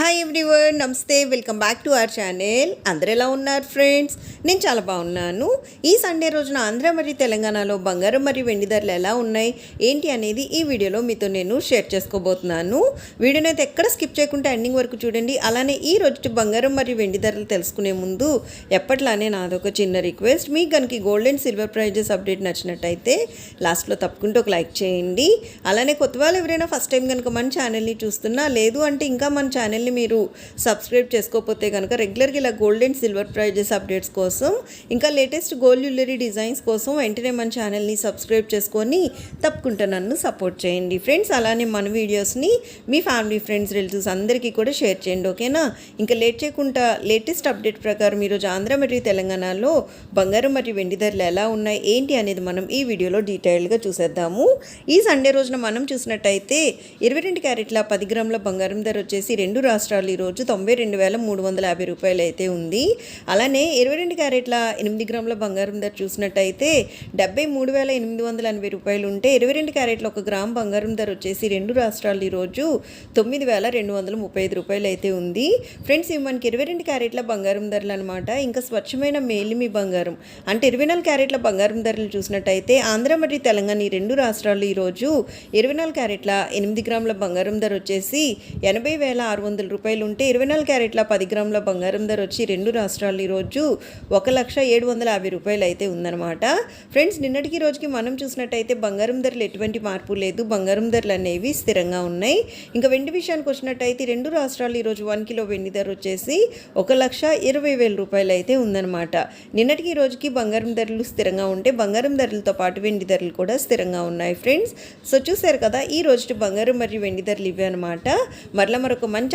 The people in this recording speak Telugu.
హాయ్ ఎవ్రీవన్ నమస్తే welcome back to our channel అందరు ఎలా ఉన్నారు ఫ్రెండ్స్ నేను చాలా బాగున్నాను. ఈ సండే రోజున ఆంధ్ర మరియు తెలంగాణలో బంగారం మరియు వెండి ధరలు ఎలా ఉన్నాయి? ఏంటి అనేది ఈ వీడియోలో మీతో నేను షేర్ చేసుకోబోతున్నాను. వీడియోని అయితే ఎక్కడ స్కిప్ చేయకుండా ఎండింగ్ వరకు చూడండి. అలానే ఈ రోజు బంగారం మరియు వెండి ధరలు తెలుసుకునే ముందు ఎప్పట్లానే నాదొక చిన్న రిక్వెస్ట్ మీకు కనుక gold and silver prizes update నచ్చినట్టయితే లాస్ట్లో తప్పకుండా ఒక లైక్ చేయండి. అలానే కొత్త వాళ్ళు ఎవరైనా ఫస్ట్ టైం కనుక మన ఛానల్ని చూస్తున్నా లేదు అంటే ఇంకా మన ఛానల్ని మీరు సబ్స్క్రైబ్ చేసుకోకపోతే కనుక రెగ్యులర్గా ఇలా gold and silver prizes updates కోసం ఇంకా లేటెస్ట్ గోల్డ్ జ్యువెలరీ డిజైన్స్ కోసం వెంటనే మన ఛానల్ని సబ్స్క్రైబ్ చేసుకొని తప్పకుండా నన్ను సపోర్ట్ చేయండి. ఫ్రెండ్స్ అలానే మన వీడియోస్ని మీ ఫ్యామిలీ ఫ్రెండ్స్ రిలేటివ్స్ అందరికీ కూడా షేర్ చేయండి ఓకేనా ఇంకా లేట్ చేయకుండా లేటెస్ట్ అప్డేట్ ప్రకారం ఈరోజు ఆంధ్ర మరియు తెలంగాణలో బంగారం మరియు వెండి ధరలు ఎలా ఉన్నాయి ఏంటి అనేది మనం ఈ వీడియోలో డీటెయిల్గా చూసేద్దాము. ఈ సండే రోజున మనం చూసినట్టయితే ఇరవై రెండు క్యారెట్ల పది గ్రాముల బంగారం ధర వచ్చేసి రెండు రాష్ట్రాలు ఈరోజు తొంభై రెండు వేల మూడు వందల యాభై రూపాయలు అయితే ఉంది. అలానే ఇరవై రెండు క్యారెట్ల ఎనిమిది గ్రాముల బంగారం ధర చూసినట్టయితే డెబ్బై మూడు వేల ఎనిమిది వందల ఎనభై రూపాయలు ఉంటే ఇరవై రెండు క్యారెట్ల ఒక గ్రామ్ బంగారం ధర వచ్చేసి రెండు రాష్ట్రాలు ఈరోజు తొమ్మిది వేల రెండు వందల ముప్పై ఐదు రూపాయలు అయితే ఉంది. ఫ్రెండ్స్ ఇవి మనకి ఇరవై రెండు క్యారెట్ల బంగారం ధరలు అనమాట ఇంకా స్వచ్ఛమైన మేలిమి బంగారం. అంటే ఇరవై నాలుగు క్యారెట్ల బంగారం ధరలు చూసినట్టయితే ఆంధ్ర మరియు తెలంగాణ ఈ రెండు రాష్ట్రాలు ఈరోజు ఇరవై నాలుగు క్యారెట్ల ఎనిమిది గ్రాముల బంగారం ధర వచ్చేసి ఎనభై వేల ఆరు వందల రూపాయలు ఉంటే ఇరవై నాలుగు క్యారెట్ల పది గ్రాముల బంగారం ధర వచ్చి రెండు రాష్ట్రాలు ఈరోజు ఒక లక్ష ఏడు వందల యాభై రూపాయలు అయితే ఉందన్నమాట. ఫ్రెండ్స్ నిన్నటికి రోజుకి మనం చూసినట్టయితే బంగారం ధరలు ఎటువంటి మార్పు లేదు. బంగారం ధరలు అనేవి స్థిరంగా ఉన్నాయి. ఇంకా వెండి విషయానికి వచ్చినట్టయితే రెండు రాష్ట్రాలు ఈరోజు వన్ కిలో వెండి ధర వచ్చేసి ఒక లక్ష ఇరవై వేల రూపాయలు అయితే ఉందన్నమాట. నిన్నటికి రోజుకి బంగారం ధరలు స్థిరంగా ఉంటే బంగారం ధరలతో పాటు వెండి ధరలు కూడా స్థిరంగా ఉన్నాయి ఫ్రెండ్స్. సో చూసారు కదా ఈ రోజు బంగారం మరియు వెండి ధరలు ఇవే అనమాట మరలా మరొక మంచి